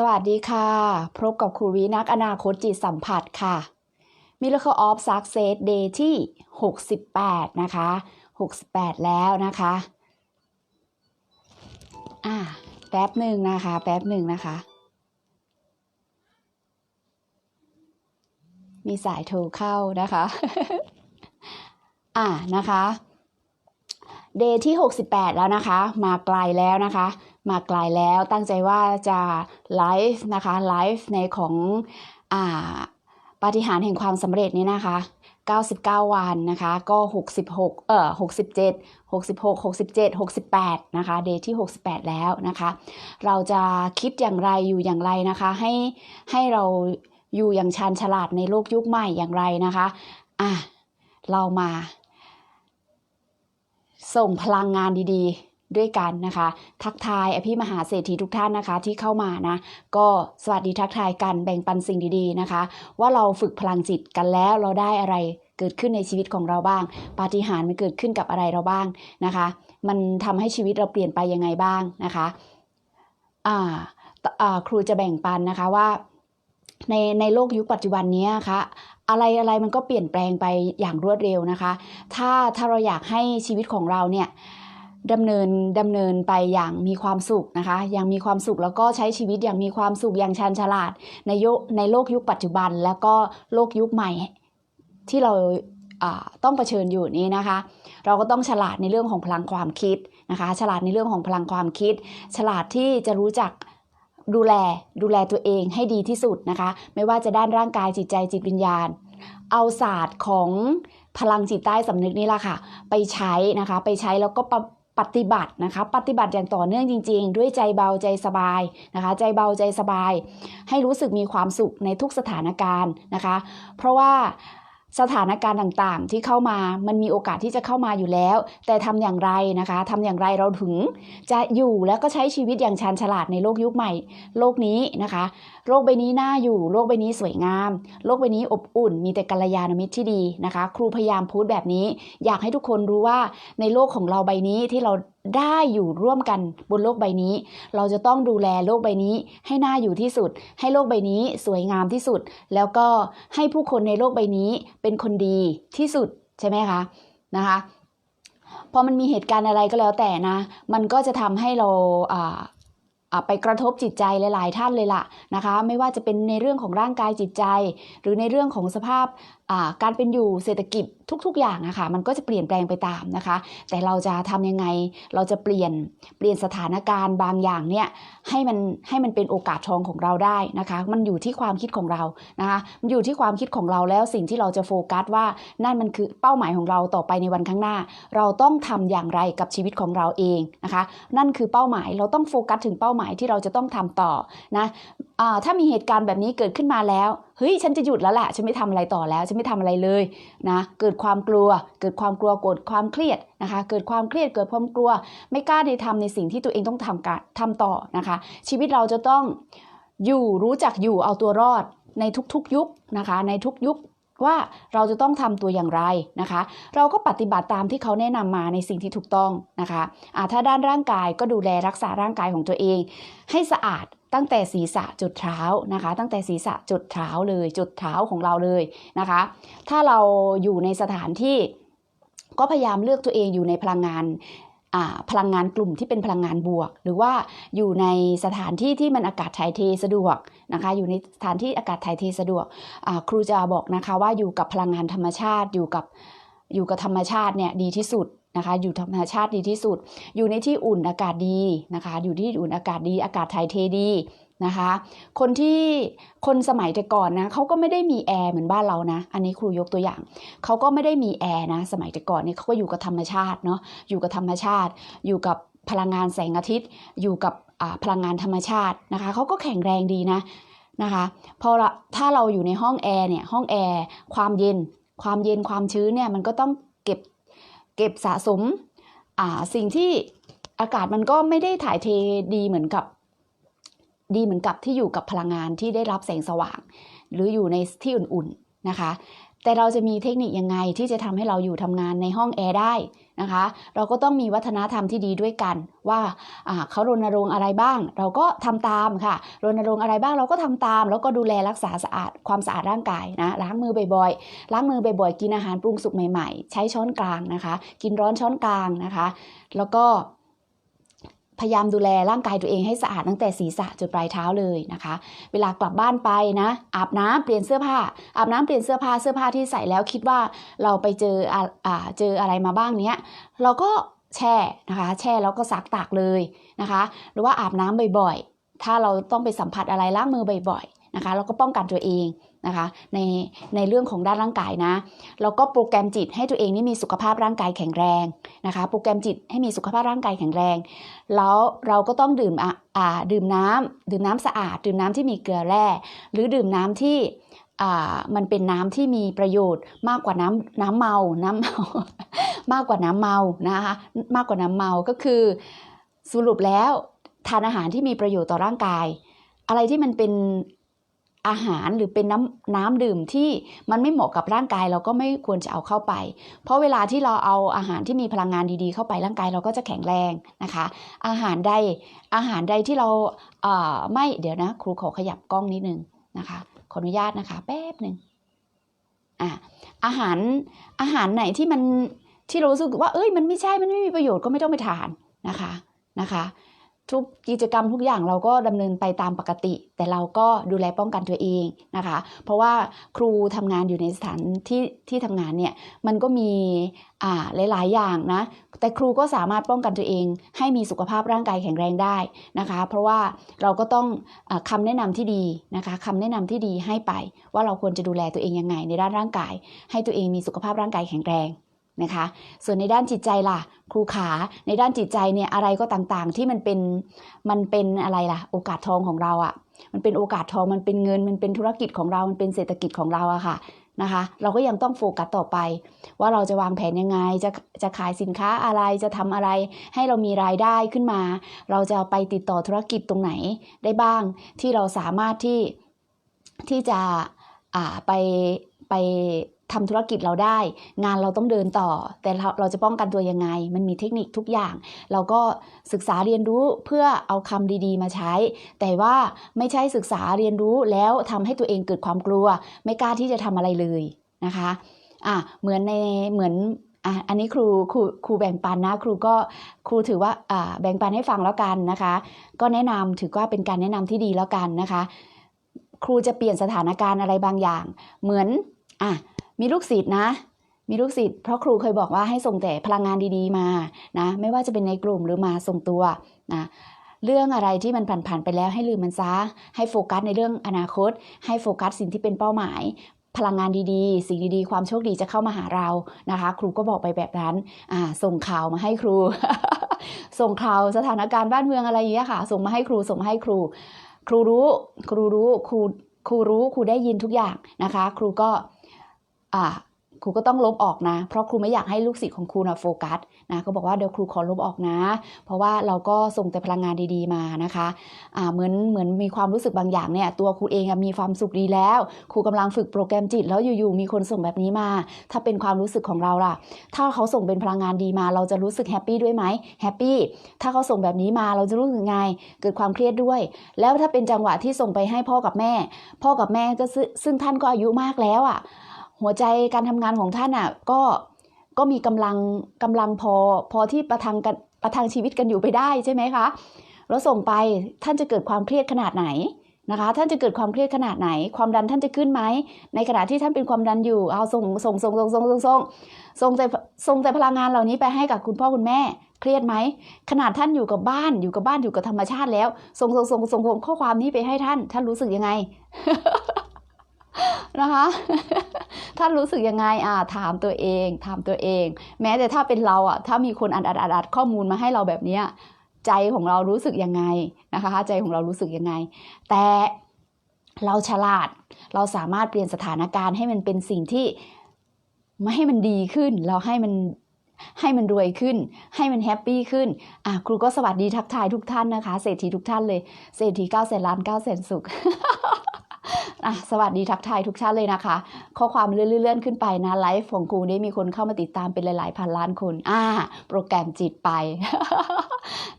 สวัสดีค่ะ พบกับครูวีนักอนาคตจิตสัมผัสค่ะ Miracle of Success Day ที่ 68 นะคะ 68 แล้วนะคะ อ่า แป๊บหนึ่งนะคะ แป๊บหนึ่งนะคะ มีสายโทรเข้านะคะ อ่า นะคะ เดย์ที่ 68 แล้วนะคะ มาไกลแล้วนะคะ มาไกลแล้วตั้งใจว่าจะไลฟ์นะคะไลฟ์ในของอ่าปาฏิหาริย์แห่งความสำเร็จนี้นะคะ 99 วันนะคะ ก็ 66 เอ่อ 67 66 67 68 นะคะ เดย์ที่ 68 แล้วนะคะ เราจะคิดอย่างไรอยู่อย่างไรนะคะ ให้ให้เราอยู่อย่างชาญฉลาดในโลกยุคใหม่อย่างไรนะคะ อะ เรามา ส่งพลังงานดีๆ ด้วยกันนะคะ ทักทายอภิมหาเศรษฐีทุกท่านนะคะที่เข้ามานะ ก็สวัสดีทักทายกันแบ่งปันสิ่งดีๆนะคะ ว่าเราฝึกพลังจิตกันแล้วเราได้อะไรเกิดขึ้นในชีวิตของเราบ้าง ปาฏิหาริย์มันเกิดขึ้นกับอะไรเราบ้างนะคะ มันทำให้ชีวิตเราเปลี่ยนไปยังไงบ้างนะคะอ่าครูจะแบ่งปันนะคะว่าในในโลกยุคปัจจุบันนี้นะคะอะไรอะไรมันก็เปลี่ยนแปลงไปอย่างรวดเร็วนะคะ ถ้าถ้าเราอยากให้ชีวิตของเราเนี่ย ดำเนินดำเนินไปอย่างมีความสุขนะคะ อย่างมีความสุขแล้วก็ใช้ชีวิตอย่างมีความสุขอย่างชันฉลาดในโยในโลกยุคปัจจุบัน แล้วก็โลกยุคใหม่ ที่เราต้องเผชิญอยู่นี้นะคะ เราก็ต้องฉลาดในเรื่องของพลังความคิดนะคะ ฉลาดในเรื่องของพลังความคิด ฉลาดที่จะรู้จักดูแลดูแลตัวเองให้ดีที่สุดนะคะ ไม่ว่าจะด้านร่างกายจิตใจจิตวิญญาณ เอาศาสตร์ของพลังจิตใต้สำนึกนี่แหละค่ะ ไปใช้นะคะ ไปใช้แล้วก็ ปฏิบัตินะคะ ปฏิบัติอย่างต่อเนื่องจริง ๆ ด้วยใจเบาใจสบายนะคะ ใจเบาใจสบาย ให้รู้สึกมีความสุขในทุกสถานการณ์นะคะ เพราะว่าสถานการณ์ต่างๆ ที่เข้ามามันมีโอกาสที่จะเข้ามาอยู่แล้ว แต่ทำอย่างไรนะคะทำอย่างไรเราถึงจะอยู่แล้วก็ใช้ชีวิตอย่างชาญฉลาดในโลกยุคใหม่ โลกนี้นะคะ โลกใบนี้น่าอยู่ โลกใบนี้สวยงาม โลกใบนี้อบอุ่น มีแต่กัลยาณมิตรที่ดีนะคะ ครูพยายามพูดแบบนี้ อยากให้ทุกคนรู้ว่าในโลกของเราใบนี้ที่เราได้อยู่ร่วมกันบนโลกใบนี้ เราจะต้องดูแลโลกใบนี้ให้น่าอยู่ที่สุด ให้โลกใบนี้สวยงามที่สุด แล้วก็ให้ผู้คนในโลกใบนี้เป็นคนดีที่สุดใช่ไหมคะนะคะพอมันมีเหตุการณ์อะไรก็แล้วแต่นะ มันก็จะทำให้เรา ไปกระทบจิตใจหลาย ๆ ท่านเลยล่ะนะคะ ไม่ว่าจะเป็นในเรื่องของร่างกายจิตใจ หรือในเรื่องของสภาพ การเป็นอยู่เศรษฐกิจทุกๆ อย่างอะคะ่ะมันก็จะเปลี่ยนแปลงไปตามนะคะ แต่เราจะทำยังไงเราจะเปลี่ยนเปลี่ยนสถานการณ์บางอย่างเนี่ยให้มันให้มันเป็นโอกาสทองของเราได้นะคะ มันอยู่ที่ความคิดของเรานะคะมันอยู่ที่ความคิดของเราแล้วสิ่งที่เราจะโฟกัสว่านั่นมันคือเป้าหมายของเราต่อไปในวันข้างหน้า เราต้องทำอย่างไรกับชีวิตของเราเองนะคะ นั่นคือเป้าหมายเราต้องโฟกัสถึงเป้าหมายที่เราจะต้องทำต่อนะถ้ามีเหตุการณ์แบบนี้เกิดขึ้นมาแล้ว เฮ้ยฉันจะหยุดแล้วแหละฉันไม่ทำอะไรต่อแล้วฉันไม่ทำอะไรเลยนะเกิดความกลัว เกิดความกลัวกดความเครียดนะคะ เกิดความเครียดเกิดความกลัว ไม่กล้าในทำในสิ่งที่ตัวเองต้องทำการทำต่อนะคะ ชีวิตเราจะต้องอยู่รู้จักอยู่เอาตัวรอดในทุกๆยุคนะคะ ในทุกยุค ว่าเราจะต้องทำตัวอย่างไรนะคะ เราก็ปฏิบัติตามที่เขาแนะนำมาในสิ่งที่ถูกต้องนะคะะถ้าด้านร่างกายก็ดูแลรักษาร่างกายของตัวเอง ให้สะอาดตั้งแต่ศีรษะจุดเท้านะคะ ตั้งแต่ศีรษะจุดเท้าเลยจุดเท้าของเราเลยนะคะ ถ้าเราอยู่ในสถานที่ก็พยายามเลือกตัวเองอยู่ในพลังงาน พลังงานกลุ่มที่เป็นพลังงานบวก หรือว่าอยู่ในสถานที่ที่มันอากาศถ่ายเทสะดวกนะคะอยู่ในสถานที่อากาศถ่ายเทสะดวกครูจะบอกนะคะว่าอยู่กับพลังงานธรรมชาติอยู่กับอยู่กับธรรมชาติเนี่ยดีที่สุดนะคะอยู่ธรรมชาติดีที่สุด อยู่ในที่อุ่นอากาศดีนะคะ อยู่ที่อุ่นอากาศดีอากาศถ่ายเทดี นะคะ คนที่คนสมัยแต่ก่อนนะเขาก็ไม่ได้มีแอร์เหมือนบ้านเรานะ อันนี้ครูยกตัวอย่างเขาก็ไม่ได้มีแอร์นะ สมัยแต่ก่อนเนี่ยเขาก็อยู่กับธรรมชาติเนาะอยู่กับธรรมชาติ อยู่กับพลังงานแสงอาทิตย์ อยู่กับพลังงานธรรมชาตินะคะเขาก็แข็งแรงดีนะนะคะพอถ้าเราอยู่ในห้องแอร์เนี่ยห้องแอร์ความเย็น ความเย็นความชื้นเนี่ยมันก็ต้องเก็บเก็บสะสมสิ่งที่อากาศมันก็ไม่ได้ถ่ายเทดีเหมือนกับ ดีเหมือนกับที่อยู่กับพลังงานที่ได้รับแสงสว่าง หรืออยู่ในที่อุ่นๆนะคะ แต่เราจะมีเทคนิคยังไงที่จะทำให้เราอยู่ทำงานในห้องแอร์ได้นะคะ เราก็ต้องมีวัฒนธรรมที่ดีด้วยกัน ว่าอ่าเขารณรงค์อะไรบ้าง เราก็ทำตามค่ะรณรงค์อะไรบ้างเราก็ทำตาม แล้วก็ดูแลรักษาสะอาดความสะอาดร่างกายนะล้างมือบ่อยๆล้างมือบ่อยๆกินอาหารปรุงสุกใหม่ ๆ ใช้ช้อนกลางนะคะ กินร้อนช้อนกลางนะคะ แล้วก็ พยายามดูแลร่างกายตัวเองให้สะอาดตั้งแต่ศีรษะจนปลายเท้าเลยนะคะ เวลากลับบ้านไปนะ อาบน้ำเปลี่ยนเสื้อผ้า อาบน้ำเปลี่ยนเสื้อผ้าเสื้อผ้าที่ใส่แล้วคิดว่าเราไปเจออ่าเจออะไรมาบ้างเนี้ยเราก็แช่นะคะ แช่แล้วก็ซักตากเลยนะคะ หรือว่าอาบน้ำบ่อยๆ ถ้าเราต้องไปสัมผัสอะไรล้างมือบ่อยๆนะคะ เราก็ป้องกันตัวเองนะคะในในเรื่องของด้านร่างกายนะแล้วก็โปรแกรมจิตให้ตัวเองนี่มีสุขภาพร่างกายแข็งแรงนะคะ โปรแกรมจิตให้มีสุขภาพร่างกายแข็งแรง แล้วเราก็ต้องดื่มอ่าดื่มน้ำดื่มน้ำสะอาด ดื่มน้ำที่มีเกลือแร่ หรือดื่มน้ำที่มันเป็นน้ำที่มีประโยชน์มากกว่าน้ำน้ำเมา น้ำเมามากกว่าน้ำเมานะคะมากกว่าน้ำเมาก็คือ สรุปแล้วทานอาหารที่มีประโยชน์ต่อร่างกาย อะไรที่มันเป็น อาหารหรือเป็นน้ำน้ำดื่มที่มันไม่เหมาะกับร่างกายเราก็ไม่ควรจะเอาเข้าไป เพราะเวลาที่เราเอาอาหารที่มีพลังงานดีๆ เข้าไปร่างกายเราก็จะแข็งแรงนะคะ อาหารใดอาหารใดที่เราเอ่อไม่เดี๋ยวนะ ครูขอขยับกล้องนิดนึงนะคะขออนุญาตนะคะแป๊บหนึ่งอะอาหารอาหารไหนที่มันที่เรารู้สึกว่าเอ้ยมันไม่ใช่มันไม่มีประโยชน์ก็ไม่ต้องไปทานนะคะนะคะ ทุกกิจกรรมทุกอย่างเราก็ดำเนินไปตามปกติ แต่เราก็ดูแลป้องกันตัวเองนะคะ เพราะว่าครูทำงานอยู่ในสถานที่ที่ทำงานเนี่ยมันก็มีอ่าหลาย ๆ อย่างนะแต่ครูก็สามารถป้องกันตัวเอง ให้มีสุขภาพร่างกายแข็งแรงได้นะคะ เพราะว่าเราก็ต้องอาคำแนะนำที่ดีนะคะคำแนะนำที่ดีให้ไป ว่าเราควรจะดูแลตัวเองยังไงในด้านร่างกาย ให้ตัวเองมีสุขภาพร่างกายแข็งแรง นะคะ ส่วนในด้านจิตใจล่ะ ครูขาในด้านจิตใจเนี่ยอะไรก็ต่างๆ ที่มันเป็นมันเป็นอะไรล่ะ โอกาสทองของเราอะ่ะ มันเป็นโอกาสทองมันเป็นเงิน มันเป็นธุรกิจของเรา มันเป็นเศรษฐกิจของเราอะค่ะนะคะ เราก็ยังต้องโฟกัสต่อไป ว่าเราจะวางแผนยังไง จะจะขายสินค้าอะไรจะทำอะไร ให้เรามีรายได้ขึ้นมา เราจะไปติดต่อธุรกิจตรงไหนได้บ้าง ที่เราสามารถที่ที่จะอ่าไปไป ทำธุรกิจเราได้ งานเราต้องเดินต่อ แต่เราเราจะป้องกันตัวยังไง มันมีเทคนิคทุกอย่าง เราก็ศึกษาเรียนรู้เพื่อเอาคำดีๆ มาใช้ แต่ว่าไม่ใช่ศึกษาเรียนรู้แล้วทำให้ตัวเองเกิดความกลัว ไม่กล้าที่จะทำอะไรเลยนะคะอะเหมือนในเหมือนอะอันนี้ครูครูครูแบ่งปันนะ ครูก็ครูถือว่าอ่าแบ่งปันให้ฟังแล้วกันนะคะ ก็แนะนำถือว่าเป็นการแนะนำที่ดีแล้วกันนะคะ ครูจะเปลี่ยนสถานการณ์อะไรบางอย่าง เหมือนอะ มีลูกศิษย์นะ มีลูกศิษย์เพราะครูเคยบอกว่าให้ส่งแต่พลังงานดีๆมานะไม่ว่าจะเป็นในกลุ่มหรือมาส่งตัวนะเรื่องอะไรที่มันผ่านๆไปแล้วให้ลืมมันซะ ให้โฟกัสในเรื่องอนาคต ให้โฟกัสสิ่งที่เป็นเป้าหมาย พลังงานดีๆ สิ่งดีๆ ความโชคดีจะเข้ามาหาเรานะคะ ครูก็บอกไปแบบนั้นอ่าส่งข่าวมาให้ครู ส่งข่าวสถานการณ์บ้านเมืองอะไรอย่างเงี้ยค่ะ ส่งมาให้ครูส่งมาให้ครู ครูรู้ ครูรู้ครูครูรู้ครูได้ยินทุกอย่างนะคะ ครูก็ อ่าครูก็ต้องลบออกนะ เพราะครูไม่อยากให้ลูกศิษย์ของครูนะโฟกัสนะก็บอกว่าเดี๋ยวครูขอลบออกนะ เพราะว่าเราก็ส่งแต่พลังงานดีๆมานะคะอ่าเหมือนเหมือนมีความรู้สึกบางอย่างเนี่ยตัวครูเองมีความสุขดีแล้ว ครูกำลังฝึกโปรแกรมจิต แล้วอยู่ๆมีคนส่งแบบนี้มา ถ้าเป็นความรู้สึกของเราล่ะ ถ้าเขาส่งเป็นพลังงานดีมา เราจะรู้สึกแฮปปี้ด้วยไหมแฮปปี้ถ้าเขาส่งแบบนี้มาเราจะรู้สึกไงเกิดความเครียดด้วย แล้วถ้าเป็นจังหวะที่ส่งไปให้พ่อกับแม่ พ่อกับแม่ก็ซึ่งซึ่งท่านก็อายุมากแล้วอะ หัวใจการทำงานของท่านอะก็ก็มีกำลังกำลังพอพอที่ประทังกันประทังชีวิตกันอยู่ไปได้ใช่ไหมคะแล้วส่งไปท่านจะเกิดความเครียดขนาดไหนนะคะ ท่านจะเกิดความเครียดขนาดไหน ความดันท่านจะขึ้นไหมในขณะที่ท่านเป็นความดันอยู่เอาส่งส่งส่งส่งส่งส่งส่งส่งแต่ส่งแต่พลังงานเหล่านี้ไปให้กับคุณพ่อคุณแม่ เครียดไหมขนาดท่านอยู่กับบ้านอยู่กับบ้านอยู่กับธรรมชาติแล้ว ส่งส่งส่งส่งข้อความนี้ไปให้ท่าน ท่านรู้สึกยังไง นะคะ ท่านรู้สึกยังไงอ่าถามตัวเองถามตัวเอง แม้แต่ถ้าเป็นเราอะถ้ามีคนอัดอัดอัดอัดข้อมูลมาให้เราแบบเนี้ยใจของเรารู้สึกยังไงนะคะ ใจของเรารู้สึกยังไง แต่เราฉลาดเราสามารถเปลี่ยนสถานการณ์ให้มันเป็นสิ่งที่ไม่ให้มันดีขึ้น เราให้มันให้มันรวยขึ้น ให้มันแฮปปี้ขึ้น อะครูก็สวัสดีทักทายทุกท่านนะคะ เศรษฐีทุกท่านเลย เศรษฐีเก้าแสนล้านเก้าแสนสุข อะสวัสดีทักทายทุกท่านเลยนะคะ ข้อความเลื่อนๆขึ้นไปนะไลฟ์ของครูได้มีคนเข้ามาติดตามเป็นหลายๆพันล้านคนอ่า โปรแกรมจิตไป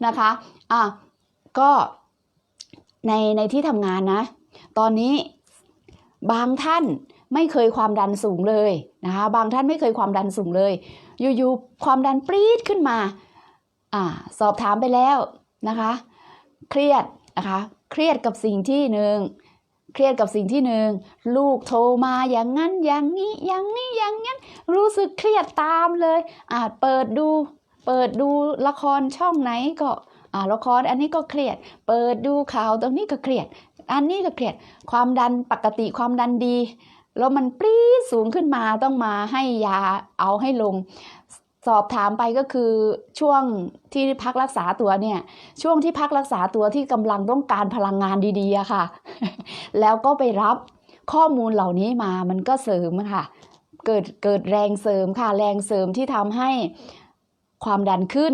นะคะอะก็ในในที่ทำงานนะ ตอนนี้บางท่านไม่เคยความดันสูงเลยนะคะ บางท่านไม่เคยความดันสูงเลย อยู่ๆความดันปรี๊ดขึ้นมาอ่าสอบถามไปแล้วนะคะ เครียดนะคะ เครียดกับสิ่งที่หนึ่ง เครียดกับสิ่งที่หนึ่งลูกโทรมาอย่างนั้นอย่างนี้อย่างนี้อย่างนั้นรู้สึกเครียดตามเลย อาจเปิดดู เปิดดูละครช่องไหนก็อ่าละครอันนี้ก็เครียด เปิดดูข่าวตรงนี้ก็เครียด อันนี้ก็เครียด ความดันปกติความดันดี แล้วมันปรี๊ดสูงขึ้นมาต้องมาให้ยาเอาให้ลง สอบถามไปก็คือช่วงที่พักรักษาตัวเนี่ย ช่วงที่พักรักษาตัวที่กำลังต้องการพลังงานดีๆค่ะ แล้วก็ไปรับข้อมูลเหล่านี้มามันก็เสริมค่ะ เกิดเกิดแรงเสริมค่ะ แรงเสริมที่ทำให้ความดันขึ้น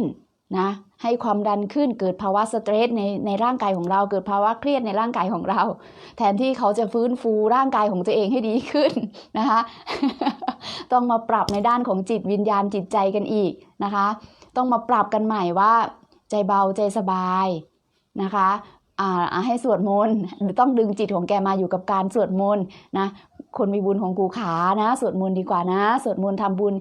นะให้ความดันขึ้นเกิดภาวะสเตรสในในร่างกายของเรา เกิดภาวะเครียดในร่างกายของเรา แทนที่เขาจะฟื้นฟูร่างกายของตัวเองให้ดีขึ้นนะคะต้องมาปรับในด้านของจิตวิญญาณจิตใจกันอีกนะคะ ต้องมาปรับกันใหม่ว่าใจเบาใจสบายนะคะอ่าให้สวดมนต์ต้องดึงจิตของแกมาอยู่กับการสวดมนต์นะ คนมีบุญของกูขานะ สวดมนต์ดีกว่านะ สวดมนต์ทำบุญ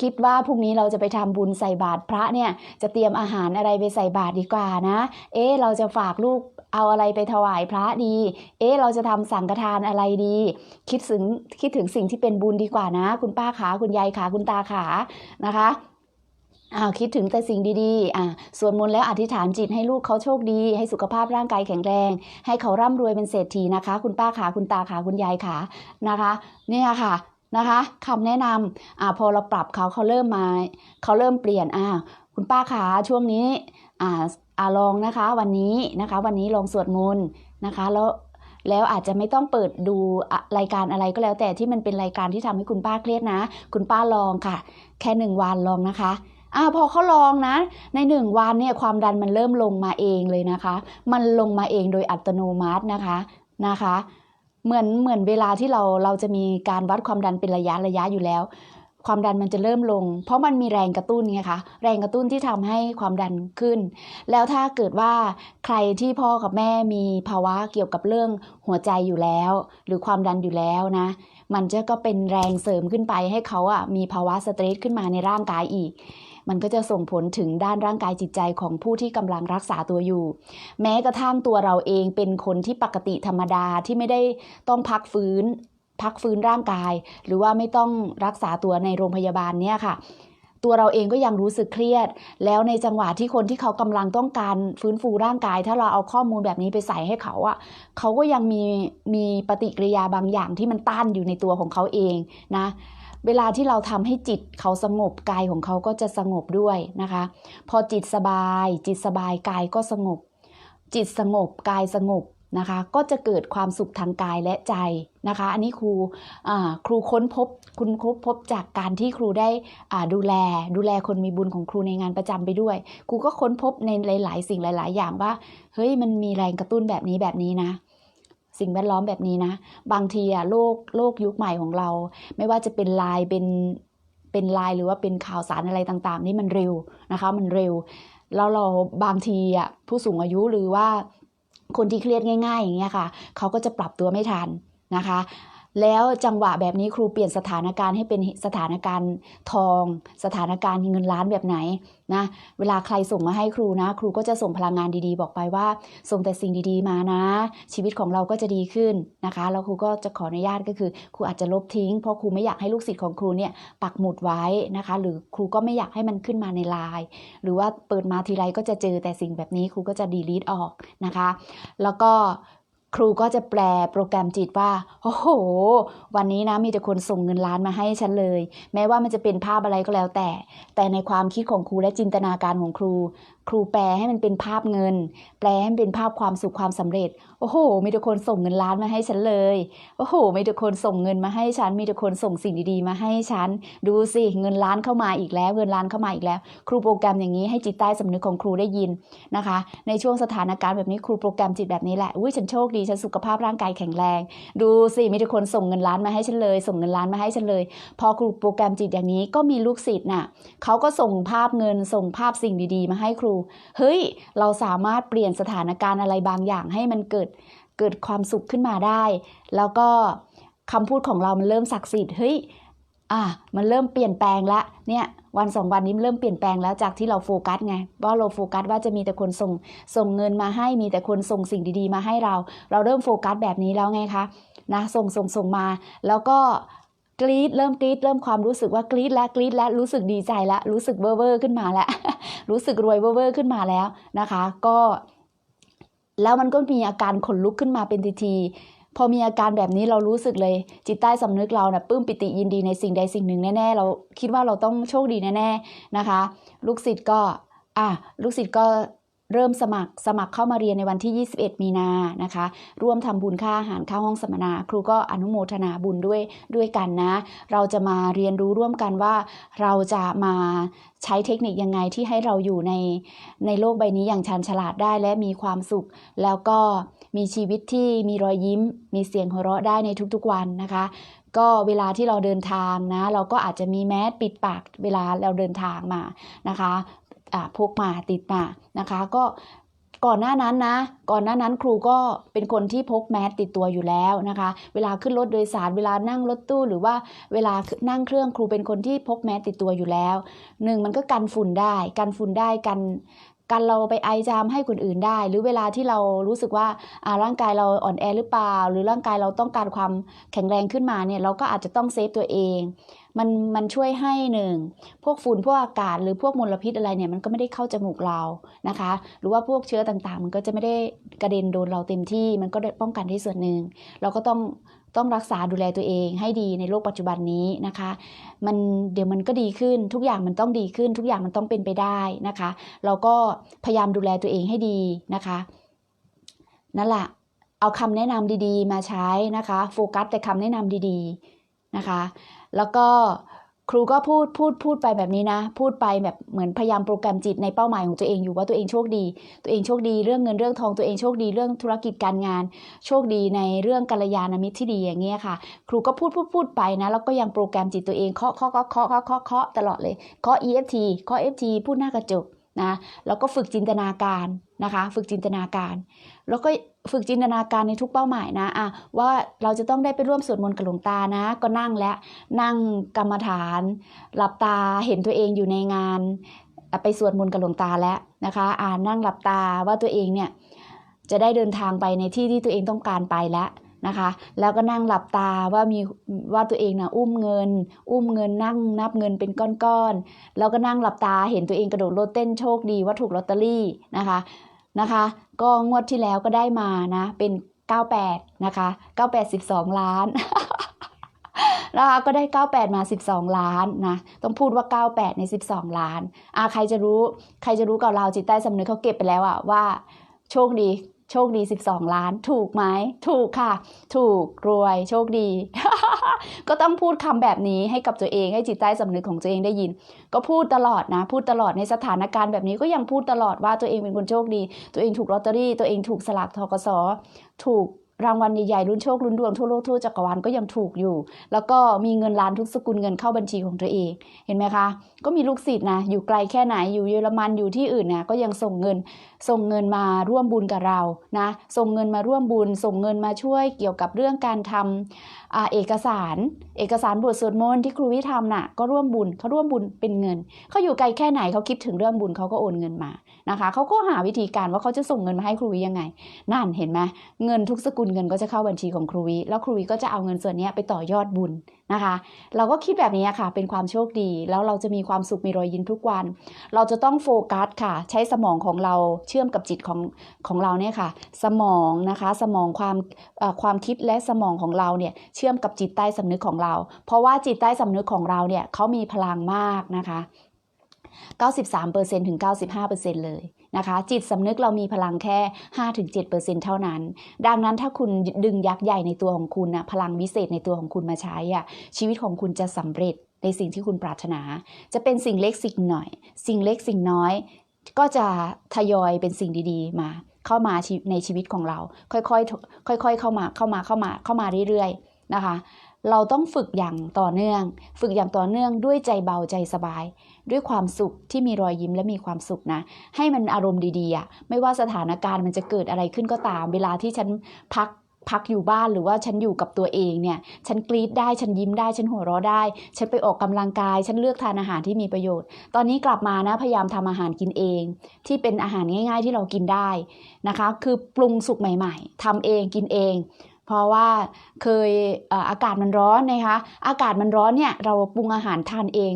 คิดว่าพรุ่งนี้เราจะไปทำบุญใส่บาตรพระเนี่ย จะเตรียมอาหารอะไรไปใส่บาตรดีกว่านะ เอ๊ะเราจะฝากลูกเอาอะไรไปถวายพระดี เอ๊ะ เราจะทำสังฆทานอะไรดี คิดถึงคิดถึงสิ่งที่เป็นบุญดีกว่านะ คุณป้าขาคุณยายขาคุณตาขานะคะ อ้าวคิดถึงแต่สิ่งดีๆ อ่าสวดมนต์แล้วอธิษฐานจิตให้ลูกเขาโชคดี ให้สุขภาพร่างกายแข็งแรง ให้เขาร่ำรวยเป็นเศรษฐีนะคะ คุณป้าขาคุณตาขาคุณยายขานะคะ เนี่ยค่ะนะคะคำแนะนำอ่าพอเราปรับเขาเขาเริ่มมาเขาเริ่มเปลี่ยนอ่าคุณป้าขาช่วงนี้อ่าอ่าลองนะคะ วันนี้นะคะ วันนี้ลองสวดมนต์นะคะแล้วแล้วอาจจะไม่ต้องเปิดดูรายการอะไรก็แล้ว แต่ที่มันเป็นรายการที่ทำให้คุณป้าเครียดนะ คุณป้าลองค่ะ แค่หนึ่งวันลองนะคะ อ่าพอเขาลองนะ ในหนึ่งวันเนี่ยความดันมันเริ่มลงมาเองเลยนะคะ มันลงมาเองโดยอัตโนมัตินะคะนะคะ เหมือนเหมือนเวลาที่เราเราจะมีการวัดความดันเป็นระยะระยะอยู่แล้ว ความดันมันจะเริ่มลง เพราะมันมีแรงกระตุ้นไงคะแรงกระตุ้นที่ทำให้ความดันขึ้น แล้วถ้าเกิดว่าใครที่พ่อกับแม่มีภาวะเกี่ยวกับเรื่องหัวใจอยู่แล้ว หรือความดันอยู่แล้วนะมันจะก็เป็นแรงเสริมขึ้นไปให้เขาอะมีภาวะสเตรสขึ้นมาในร่างกายอีก มันก็จะส่งผลถึงด้านร่างกายจิตใจของผู้ที่กำลังรักษาตัวอยู่ แม้กระทั่งตัวเราเองเป็นคนที่ปกติธรรมดาที่ไม่ได้ต้องพักฟื้นพักฟื้นร่างกาย หรือว่าไม่ต้องรักษาตัวในโรงพยาบาลเนี่ยค่ะ ตัวเราเองก็ยังรู้สึกเครียด แล้วในจังหวะที่คนที่เขากำลังต้องการฟื้นฟูร่างกาย ถ้าเราเอาข้อมูลแบบนี้ไปใส่ให้เขาอะเขาก็ยังมีมีปฏิกิริยาบางอย่างที่มันต้านอยู่ในตัวของเขาเองนะเวลาที่เราทำให้จิตเขาสงบกายของเขาก็จะสงบด้วยนะคะ พอจิตสบาย จิตสบายกายก็สงบ จิตสงบกายสงบ นะคะ ก็จะเกิดความสุขทางกายและใจนะคะ อันนี้ครูครูค้นพบคุณค้นพบจากการที่ครูได้ดูแลดูแลคนมีบุญของครูในงานประจำไปด้วย ครูก็ค้นพบในหลาย ๆ สิ่งหลาย ๆ อย่างว่าเฮ้ยมันมีแรงกระตุ้นแบบนี้แบบนี้นะสิ่งแวดล้อมแบบนี้นะ บางทีอะโลกโลกยุคใหม่ของเรา ไม่ว่าจะเป็นไลน์เป็นเป็นไลน์หรือว่าเป็นข่าวสารอะไรต่าง ๆ นี่มันเร็วนะคะ มันเร็ว แล้วเราบางทีอะผู้สูงอายุหรือว่า คนที่เครียดง่าย ๆ อย่างเงี้ยค่ะ เขาก็จะปรับตัวไม่ทันนะคะ แล้วจังหวะแบบนี้ครูเปลี่ยนสถานการณ์ให้เป็นสถานการณ์ทอง สถานการณ์เงินล้านแบบไหนนะเวลาใครส่งมาให้ครูนะ ครูก็จะส่งพลังงานดีๆ บอกไปว่า ส่งแต่สิ่งดีๆมานะ ชีวิตของเราก็จะดีขึ้นนะคะแล้วครูก็จะขออนุญาตก็คือครูอาจจะลบทิ้งเพราะครูไม่อยากให้ลูกศิษย์ของครูเนี่ยปักหมุดไว้นะคะ หรือครูก็ไม่อยากให้มันขึ้นมาในไลน์หรือว่าเปิดมาทีไรก็จะเจอแต่สิ่งแบบนี้ครูก็จะดีลีทออกนะคะ แล้วก็ ครูก็จะแปลโปรแกรมจิตว่า โอ้โห วันนี้นะมีแต่คนส่งเงินล้านมาให้ฉันเลย แม้ว่ามันจะเป็นภาพอะไรก็แล้วแต่ แต่ในความคิดของครูและจินตนาการของครู ครูแปลให้มันเป็นภาพเงิน แปลให้มันเป็นภาพความสุขความสำเร็จ โอ้โห มีแต่คนส่งเงินล้านมาให้ฉันเลย โอ้โห มีแต่คนส่งเงินมาให้ฉัน มีแต่คนส่งสิ่งดีๆ มาให้ฉัน ดูสิเงินล้านเข้ามาอีกแล้ว เงินล้านเข้ามาอีกแล้ว ครูโปรแกรมอย่างนี้ให้จิตใต้สำนึกของครูได้ยินนะคะ ในช่วงสถานการณ์แบบนี้ครูโปรแกรมจิตแบบนี้แหละ อุ้ยฉันโชคดีฉันสุขภาพร่างกายแข็งแรง ดูสิมีแต่คนส่งเงินล้านมาให้ฉันเลย ส่งเงินล้านมาให้ฉันเลย พอครูโปรแกรมจิตอย่างนี้ก็มีลูกศิษย์น่ะเขาก็ส่งภาพเงินส่งภาพสิ่งดีๆ มาให้ครูเฮ้ย เราสามารถเปลี่ยนสถานการณ์อะไรบางอย่างให้มันเกิดเกิดความสุขขึ้นมาได้ แล้วก็คำพูดของเรามันเริ่มศักดิ์สิทธิ์เฮ้ยอะมันเริ่มเปลี่ยนแปลงล้วเนี่ยวันสองวันนี้เริ่มเปลี่ยนแปลงแล้วจากที่เราโฟกัสไงว่าเราโฟกัสว่าจะมีแต่คนส่งส่งเงินมาให้มีแต่คนส่งสิ่งดีๆ มาให้เรา เราเริ่มโฟกัสแบบนี้แล้วไงคะนะส่งส่งส่งมา แล้วก็ กรี๊ดเริ่มกรี๊ดเริ่มความรู้สึกว่ากรี๊ดแล้วกรี๊ดแล้วรู้สึกดีใจแล้วรู้สึกเว่อร์ขึ้นมาแล้วรู้สึกรวยเว่อร์ขึ้นมาแล้วนะคะ ก็ แล้วมันก็มีอาการขนลุกขึ้นมาเป็นทีๆพอมีอาการแบบนี้เรารู้สึกเลย จิตใต้สำนึกเราเนี่ยปลื้มปิติยินดีในสิ่งใดสิ่งหนึ่งแน่ๆเราคิดว่าเราต้องโชคดีแน่ๆนะคะ ลูกศิษย์ก็อะลูกศิษย์ก็ เริ่มสมัครสมัครเข้ามาเรียนในวันที่ 21 มีนานะคะ ร่วมทำบุญค่าอาหารค่าห้องสัมมนา ครูก็อนุโมทนาบุญด้วยด้วยกันนะ เราจะมาเรียนรู้ร่วมกันว่า เราจะมาใช้เทคนิคยังไงที่ให้เราอยู่ในในโลกใบนี้อย่างชันฉลาดได้และมีความสุข แล้วก็มีชีวิตที่มีรอยยิ้ม มีเสียงหัวเราะได้ในทุกๆวันนะคะ ก็เวลาที่เราเดินทางนะ เราก็อาจจะมีแมสปิดปากเวลาเราเดินทางมานะคะ พกมาติดมานะคะก็ก่อนหน้านั้นนะ ก่อนหน้านั้นครูก็เป็นคนที่พกแมสติดตัวอยู่แล้วนะคะ เวลาขึ้นรถโดยสารเวลานั่งรถตู้ หรือว่าเวลานั่งเครื่องครูเป็นคนที่พกแมสติดตัวอยู่แล้วหนึ่งมันก็กันฝุ่นได้ กันฝุ่นได้กันกันเราไปไอจามให้คนอื่นได้ หรือเวลาที่เรารู้สึกว่าอ่าร่างกายเราอ่อนแอหรือเปล่า หรือร่างกายเราต้องการความแข็งแรงขึ้นมาเนี่ยเราก็อาจจะต้องเซฟตัวเอง มันมันช่วยให้หนึ่งพวกฝุ่นพวกอากาศหรือพวกมลพิษอะไรเนี่ยมันก็ไม่ได้เข้าจมูกเรานะคะ หรือว่าพวกเชื้อต่างๆ มันก็จะไม่ได้กระเด็นโดนเราเต็มที่ มันก็ป้องกันที่ส่วนหนึ่งเราก็ต้องต้องรักษาดูแลตัวเองให้ดีในโลกปัจจุบันนี้นะคะ มันเดี๋ยวมันก็ดีขึ้น ทุกอย่างมันต้องดีขึ้น ทุกอย่างมันต้องเป็นไปได้นะคะ เราก็พยายามดูแลตัวเองให้ดีนะคะนั่นแหละเอาคำแนะนำดีๆ มาใช้นะคะ โฟกัสแต่คำแนะนำดีๆ นะคะ แล้วก็ครูก็พูดพูดพูดไปแบบนี้นะ พูดไปแบบเหมือนพยายามโปรแกรมจิตในเป้าหมายของตัวเองอยู่ว่าตัวเองโชคดี ตัวเองโชคดีเรื่องเงินเรื่องทองตัวเองโชคดีเรื่องธุรกิจการงาน โชคดีในเรื่องกัลยาณมิตรที่ดีอย่างเงี้ยค่ะ ครูก็พูดพูดพูดไปนะแล้วก็ยังโปรแกรมจิตตัวเองเคาะเคาะเคาะเคาะเคาะเคาะตลอดเลยเคาะ EFT เคาะ FT พูดหน้ากระจก นะแล้วก็ฝึกจินตนาการนะคะ ฝึกจินตนาการ แล้วก็ฝึกจินตนาการในทุกเป้าหมายนะอะว่าเราจะต้องได้ไปร่วมสวดมนต์กับหลวงตานะ ก็นั่งแล้วนั่งกรรมฐาน หลับตาเห็นตัวเองอยู่ในงานไปสวดมนต์กับหลวงตาแล้วนะคะ อ่านั่งหลับตาว่าตัวเองเนี่ยจะได้เดินทางไปในที่ที่ตัวเองต้องการไปแล้ว นะคะ แล้วก็นั่งหลับตาว่ามีว่าตัวเองนะอุ้มเงิน อุ้มเงินนั่งนับเงินเป็นก้อนๆแล้วก็นั่งหลับตาเห็นตัวเองกระโดดโลดเต้นโชคดีว่าถูกลอตเตอรี่นะคะนะคะ ก็งวดที่แล้วก็ได้มานะเป็น 98 นะคะ 98 12 ล้านนะคะก็ได้ 98 มา 12 ล้านนะ ต้องพูดว่า 98 ใน 12 ล้านอะใครจะรู้ ใครจะรู้กับเราจิตใต้สำนึกเขาเก็บไปแล้วอะว่าโชคดี โชคดี 12 ล้าน ถูกไหม ถูกค่ะ ถูกรวย โชคดี ก็ต้องพูดคำแบบนี้ให้กับตัวเองให้จิตใต้สำนึกของตัวเองได้ยิน ก็พูดตลอดนะ พูดตลอดในสถานการณ์แบบนี้ก็ยังพูดตลอดว่าตัวเองเป็นคนโชคดี ตัวเองถูกลอตเตอรี่ ตัวเองถูกสลากทกสถูก รางวัลใหญ่ๆรุ่นโชครุ่นดวงทั่วโลกทั่วจักรวาลก็ยังถูกอยู่ แล้วก็มีเงินล้านทุกสกุลเงินเข้าบัญชีของตัวเอง เห็นไหมคะ ก็มีลูกศิษย์นะอยู่ไกลแค่ไหนอยู่เยอรมันอยู่ที่อื่นนะก็ยังส่งเงิน ส่งเงินมาร่วมบุญกับเรานะส่งเงินมาร่วมบุญ ส่งเงินมาช่วยเกี่ยวกับเรื่องการทำอ่าเอกสาร เอกสารบทสวดมนต์ที่ครูวิทำน่ะก็ร่วมบุญเขาร่วมบุญเป็นเงินเขาอยู่ไกลแค่ไหนเขาคิดถึงเรื่องบุญเขาก็โอนเงินมา นะคะเขาก็หาวิธีการว่าเขาจะส่งเงินมาให้ครูวิยังไง นั่นเห็นไหมเงินทุกสกุลเงินก็จะเข้าบัญชีของครูวิแล้วครูวิก็จะเอาเงินส่วนนี้ไปต่อยอดบุญนะคะ เราก็คิดแบบนี้ค่ะ เป็นความโชคดี แล้วเราจะมีความสุขมีรอยยิ้มทุกวัน เราจะต้องโฟกัสค่ะ ใช้สมองของเราเชื่อมกับจิตของของเราเนี่ยค่ะ สมองนะคะ สมองความความคิดและสมองของเราเนี่ยเชื่อมกับจิตใต้สำนึกของเรา เพราะว่าจิตใต้สำนึกของเราเนี่ยเขามีพลังมากนะคะ 93%ถึง 95%เลยนะคะ จิตสำนึกเรามีพลังแค่ 5-7%เท่านั้น ดังนั้นถ้าคุณดึงยักษ์ใหญ่ในตัวของคุณนะพลังวิเศษในตัวของคุณมาใช้อะชีวิตของคุณจะสำเร็จในสิ่งที่คุณปรารถนา จะเป็นสิ่งเล็กสิ่งหน่อย สิ่งเล็กสิ่งน้อย ก็จะทยอยเป็นสิ่งดีๆ มาเข้ามาในชีวิตของเรา ค่อยๆค่อยๆเข้ามาเข้ามาเข้ามาเข้ามาเรื่อยๆนะคะ เราต้องฝึกอย่างต่อเนื่อง ฝึกอย่างต่อเนื่องด้วยใจเบาใจสบาย ด้วยความสุขที่มีรอยยิ้มและมีความสุขนะ ให้มันอารมณ์ดีๆอะไม่ว่าสถานการณ์มันจะเกิดอะไรขึ้นก็ตาม เวลาที่ฉันพักพักอยู่บ้านหรือว่าฉันอยู่กับตัวเองเนี่ย ฉันกรี๊ดได้ฉันยิ้มได้ฉันหัวเราะได้ ฉันไปออกกำลังกาย ฉันเลือกทานอาหารที่มีประโยชน์ ตอนนี้กลับมานะพยายามทำอาหารกินเอง ที่เป็นอาหารง่าย ๆ ที่เรากินได้นะคะ คือปรุงสุกใหม่ ๆทำเองกินเอง เพราะว่าเคยอากาศมันร้อนนะคะ อากาศมันร้อนเนี่ยเราปรุงอาหารทานเอง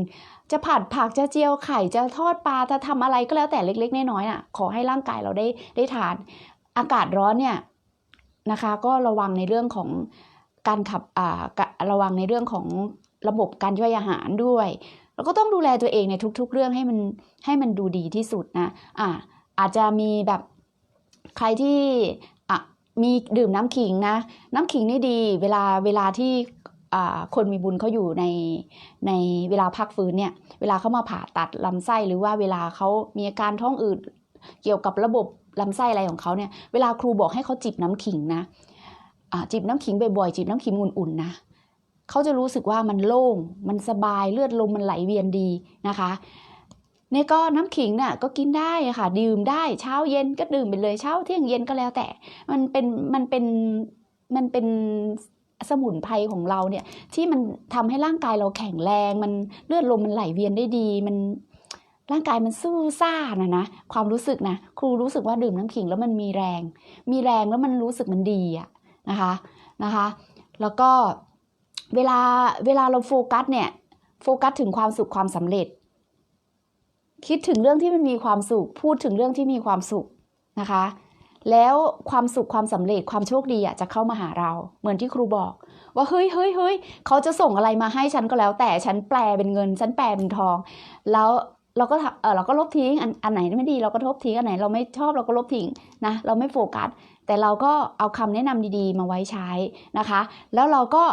จะผัดผักจะเจียวไข่จะทอดปลาจะทำอะไรก็แล้วแต่เล็กๆน้อยๆน่ะขอให้ร่างกายเราได้ได้ทาน อากาศร้อนเนี่ยนะคะ ก็ระวังในเรื่องของการขับอ่าระวังในเรื่องของระบบการย่อยอาหารด้วยแล้วก็ต้องดูแลตัวเองในทุก ๆ เรื่องให้มันให้มันดูดีที่สุดนะอ่าอาจจะมีแบบใครที่ มีดื่มน้ำขิงนะ น้ำขิงนี่ดีเวลาเวลาที่คนมีบุญเขาอยู่ในในเวลาพักฟื้นเนี่ย เวลาเขามาผ่าตัดลำไส้หรือว่าเวลาเขามีอาการท้องอืดเกี่ยวกับระบบลำไส้อะไรของเขาเนี่ย เวลาครูบอกให้เขาจิบน้ำขิงนะจิบน้ำขิงบ่อยๆจิบน้ำขิงอุ่นๆนะเขาจะรู้สึกว่ามันโล่งมันสบายเลือดลมมันไหลเวียนดีนะคะ นี่ก็น้ำขิงเนี่ยก็กินได้ค่ะ ดื่มได้เช้าเย็นก็ดื่มไปเลยเช้าเที่ยงเย็นก็แล้วแต่ มันเป็นมันเป็นมันเป็นสมุนไพรของเราเนี่ย ที่มันทำให้ร่างกายเราแข็งแรง มันเลือดลมมันไหลเวียนได้ดี มันร่างกายมันสู้ซ่านะนะความรู้สึกนะครูรู้สึกว่าดื่มน้ำขิงแล้วมันมีแรง มีแรงแล้วมันรู้สึกมันดีอะนะคะนะคะ แล้วก็เวลาเวลาเราโฟกัสเนี่ยโฟกัสถึงความสุขความสำเร็จ คิดถึงเรื่องที่มันมีความสุข พูดถึงเรื่องที่มีความสุขนะคะ แล้วความสุขความสำเร็จความโชคดีอะจะเข้ามาหาเรา เหมือนที่ครูบอก ว่าเฮ้ยเฮ้ยเฮ้ยเขาจะส่งอะไรมาให้ฉันก็แล้ว แต่ฉันแปลเป็นเงิน ฉันแปลเป็นทอง แล้วเราก็เออเราก็ลบทิ้งอันอันไหนไม่ดีเราก็ลบทิ้งอันไหน เราไม่ชอบเราก็ลบทิ้งนะเราไม่โฟกัสแต่เราก็เอาคำแนะนำดีๆ มาไว้ใช้นะคะ แล้วเราก็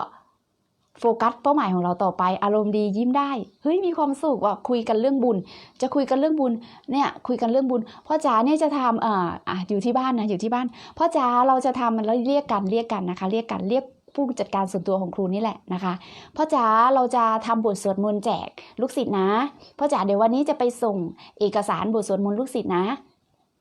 โฟกัสเป้าหมายของเราต่อไป อารมณ์ดียิ้มได้เฮ้ยมีความสุขว่าคุยกันเรื่องบุญ จะคุยกันเรื่องบุญเนี่ยคุยกันเรื่องบุญพ่อจ๋าเนี่ยจะทำเอ่ออะอยู่ที่บ้านนะอยู่ที่บ้านพ่อจ๋าเราจะทำมันแล้วเรียกกันเรียกกันนะคะ เรียกกันเรียกผู้จัดการส่วนตัวของครูนี่แหละนะคะพ่อจ๋าเราจะทำบทสวดมนต์แจกลูกศิษย์นะพ่อจ๋าเดี๋ยววันนี้จะไปส่งเอกสารบทสวดมนต์ลูกศิษย์นะ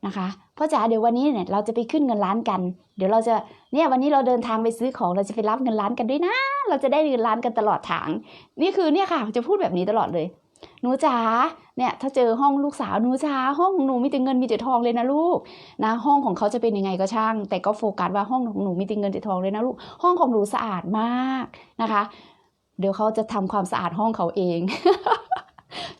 นะคะพ่อจ๋าเดี๋ยววันนี้เนี่ยเราจะไปขึ้นเงินล้านกัน เดี๋ยวเราจะเนี่ยวันนี้เราเดินทางไปซื้อของเราจะไปรับเงินล้านกันด้วยนะ เราจะได้เงินล้านกันตลอดทาง นี่คือเนี่ยค่ะจะพูดแบบนี้ตลอดเลย หนูจ๋าเนี่ยถ้าเจอห้องลูกสาวหนูจ๋าห้องหนูมีแต่เงินมีแต่ทองเลยนะลูกนะห้องของเขาจะเป็นยังไงก็ช่าง แต่ก็โฟกัสว่าห้องของหนูมีแต่เงินแต่ทองเลยนะลูกห้องของหนูสะอาดมากนะคะ เดี๋ยวเขาจะทำความสะอาดห้องเขาเอง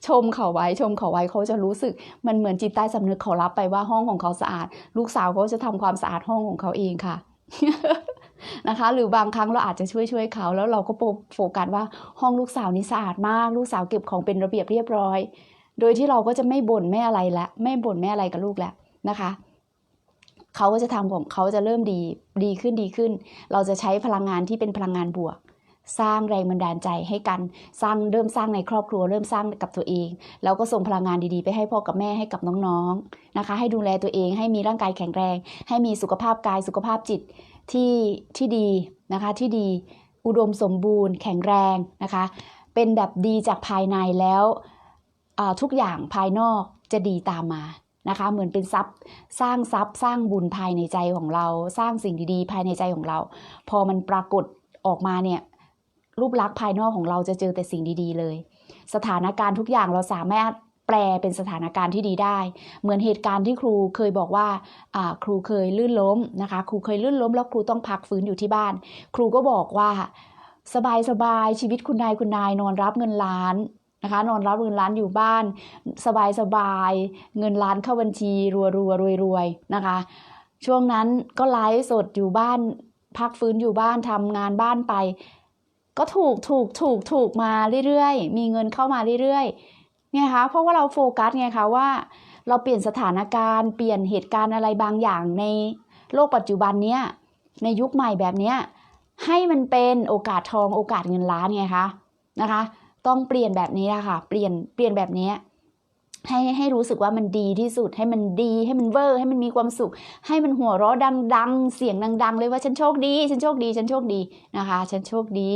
ชมเขาไว้ชมเขาไว้เขาจะรู้สึกมันเหมือนจิตใต้สำนึกเขารับไปว่าห้องของเขาสะอาด ลูกสาวเขาจะทำความสะอาดห้องของเขาเองค่ะนะคะ หรือบางครั้งเราอาจจะช่วยช่วยเขา แล้วเราก็โฟกัสว่าห้องลูกสาวนี่สะอาดมาก ลูกสาวเก็บของเป็นระเบียบเรียบร้อย โดยที่เราก็จะไม่บ่นไม่อะไรละไม่บ่นไม่อะไรกับลูกแล้วนะคะเขาก็จะทำของเขาจะเริ่มดีดีขึ้นดีขึ้น เราจะใช้พลังงานที่เป็นพลังงานบวก สร้างแรงบันดาลใจให้กันสร้างเริ่มสร้างในครอบครัว เริ่มสร้างกับตัวเอง แล้วก็ส่งพลังงานดีๆ ไปให้พ่อกับแม่ให้กับน้องๆนะคะ ให้ดูแลตัวเองให้มีร่างกายแข็งแรง ให้มีสุขภาพกายสุขภาพจิตที่ที่ดีนะคะที่ดีอุดมสมบูรณ์ แข็งแรงนะคะ เป็นแบบดีจากภายในแล้วทุกอย่างภายนอกจะดีตามมานะคะเหมือนเป็นทรัพย์สร้างทรัพย์สร้างบุญภายในใจของเรา สร้างสิ่งดีๆ ภายในใจของเรา พอมันปรากฏออกมาเนี่ย รูปลักษณ์ภายนอกของเราจะเจอแต่สิ่งดีๆ เลย สถานการณ์ทุกอย่างเราสามารถแปลเป็นสถานการณ์ที่ดีได้ เหมือนเหตุการณ์ที่ครูเคยบอกว่าครูเคยลื่นล้มนะคะ ครูเคยลื่นล้มแล้วครูต้องพักฟื้นอยู่ที่บ้าน ครูก็บอกว่าสบายสบายชีวิตคุณนายคุณนายนอนรับเงินล้านนะคะนอนรับเงินล้านอยู่บ้าน สบายสบายเงินล้านเข้าบัญชีรัวรัวรวยรวยนะคะ ช่วงนั้นก็ไลฟ์สดอยู่บ้านพักฟื้นอยู่บ้านทำงานบ้านไป ก็ถูกถูกถูกถูกมาเรื่อยๆ มีเงินเข้ามาเรื่อยๆเนี่ยคะเพราะว่าเราโฟกัสไงคะว่า เราเปลี่ยนสถานการณ์เปลี่ยนเหตุการณ์อะไรบางอย่างในโลกปัจจุบันเนี้ยในยุคใหม่แบบเนี้ยให้มันเป็นโอกาสทองโอกาสเงินล้านไงคะนะคะ ต้องเปลี่ยนแบบนี้ละค่ะ เปลี่ยนเปลี่ยนแบบนี้ ให้ให้รู้สึกว่ามันดีที่สุด ให้มันดี ให้มันเวอร์ ให้มันมีความสุข ให้มันหัวเราะดัง ๆ เสียงดัง ๆ เลยว่าฉันโชคดี ฉันโชคดี ฉันโชคดีนะคะ ฉันโชคดี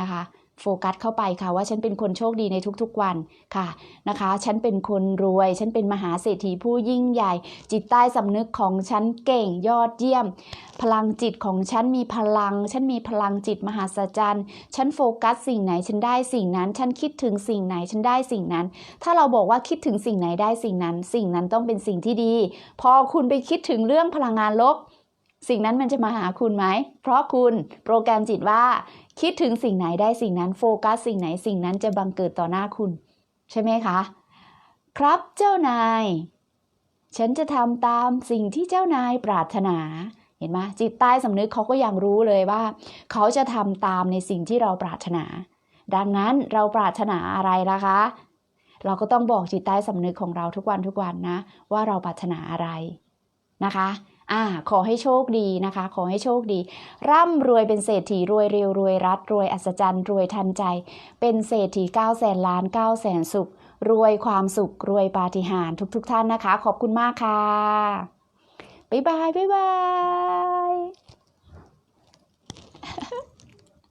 นะคะ โฟกัสเข้าไปค่ะว่าฉันเป็นคนโชคดีในทุกๆวันค่ะนะคะ ฉันเป็นคนรวย ฉันเป็นมหาเศรษฐีผู้ยิ่งใหญ่ จิตใต้สำนึกของฉันเก่งยอดเยี่ยม พลังจิตของฉันมีพลัง ฉันมีพลังจิตมหาศจรรย์ฉันโฟกัสสิ่งไหนฉันได้สิ่งนั้น ฉันคิดถึงสิ่งไหนฉันได้สิ่งนั้น ถ้าเราบอกว่าคิดถึงสิ่งไหนได้สิ่งนั้น สิ่งนั้นต้องเป็นสิ่งที่ดี พอคุณไปคิดถึงเรื่องพลังงานลบสิ่งนั้นมันจะมาหาคุณไหม เพราะคุณโปรแกรมจิตว่า คิดถึงสิ่งไหนได้สิ่งนั้นโฟกัสสิ่งไหนสิ่งนั้นจะบังเกิดต่อหน้าคุณ ใช่ไหมคะ ครับเจ้านาย ฉันจะทำตามสิ่งที่เจ้านายปรารถนาเห็นไหมจิตใต้สำนึกเขาก็ยังรู้เลยว่า เขาจะทำตามในสิ่งที่เราปรารถนา ดังนั้นเราปรารถนาอะไรล่ะคะ เราก็ต้องบอกจิตใต้สำนึกของเราทุกวันทุกวันนะ ว่าเราปรารถนาอะไรนะคะ อ่าขอให้โชคดีนะคะ ขอให้โชคดี ร่ำรวยเป็นเศรษฐีรวยเร็วรวยรัดรวยอัศจรรย์รวยทันใจ เป็นเศรษฐีก้าแสนล้านก้าแสนสุข รวยความสุข รวยปาฏิหาริย์ทุกๆทท่านนะคะ ขอบคุณมากค่ะ บ๊ายบาย บ๊ายบาย